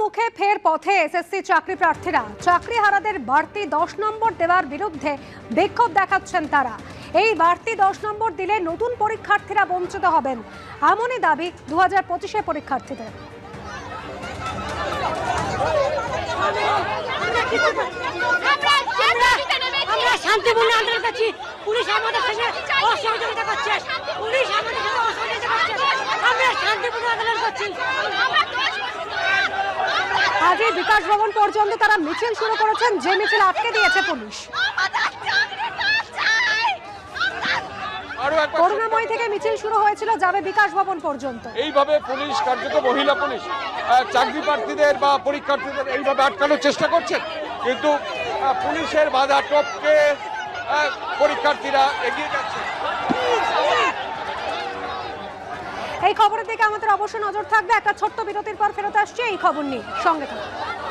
মুখে ফের পথে এসএসসি চাকরি প্রার্থীরা। চাকরি হারাদের বাড়তি দশ নম্বর দেওয়ার বিরুদ্ধে বিক্ষোভ দেখাচ্ছেন তারা। এই বাড়তি দশ নম্বর দিলে নতুন পরীক্ষার্থীরা বঞ্চিত হবেন। এমনই দাবি দু হাজার পঁচিশে পরীক্ষার্থীদের পুলিশ আমাদের অসহযোগিতা করছে। পুলিশ আমাদের অসহযোগিতা করছে। আমরা শান্তিপূর্ণ আন্দোলন করছি। আজ বিকাশ ভবন পর্যন্ত তারা মিছিল শুরু করেছেন যে মিছিল আটকে দিয়েছে পুলিশ। করুণাময়ী থেকে মিছিল শুরু হয়েছিল যাবে বিকাশ ভবন পর্যন্ত। এইভাবে পুলিশ কার্যত মহিলা পুলিশ চাকরি প্রার্থীদের বা পরীক্ষার্থীদের এইভাবে আটকানোর চেষ্টা করছেন। কিন্তু পুলিশের বাধা টপকে পরীক্ষার্থীরা এগিয়ে যাচ্ছে এই খবরের দিকে আমাদের অবশ্যই নজর থাকবে। একটা ছোট্ট বিরতির পর ফেরত আসছে, এই খবর নিয়ে। সঙ্গে থাকুন।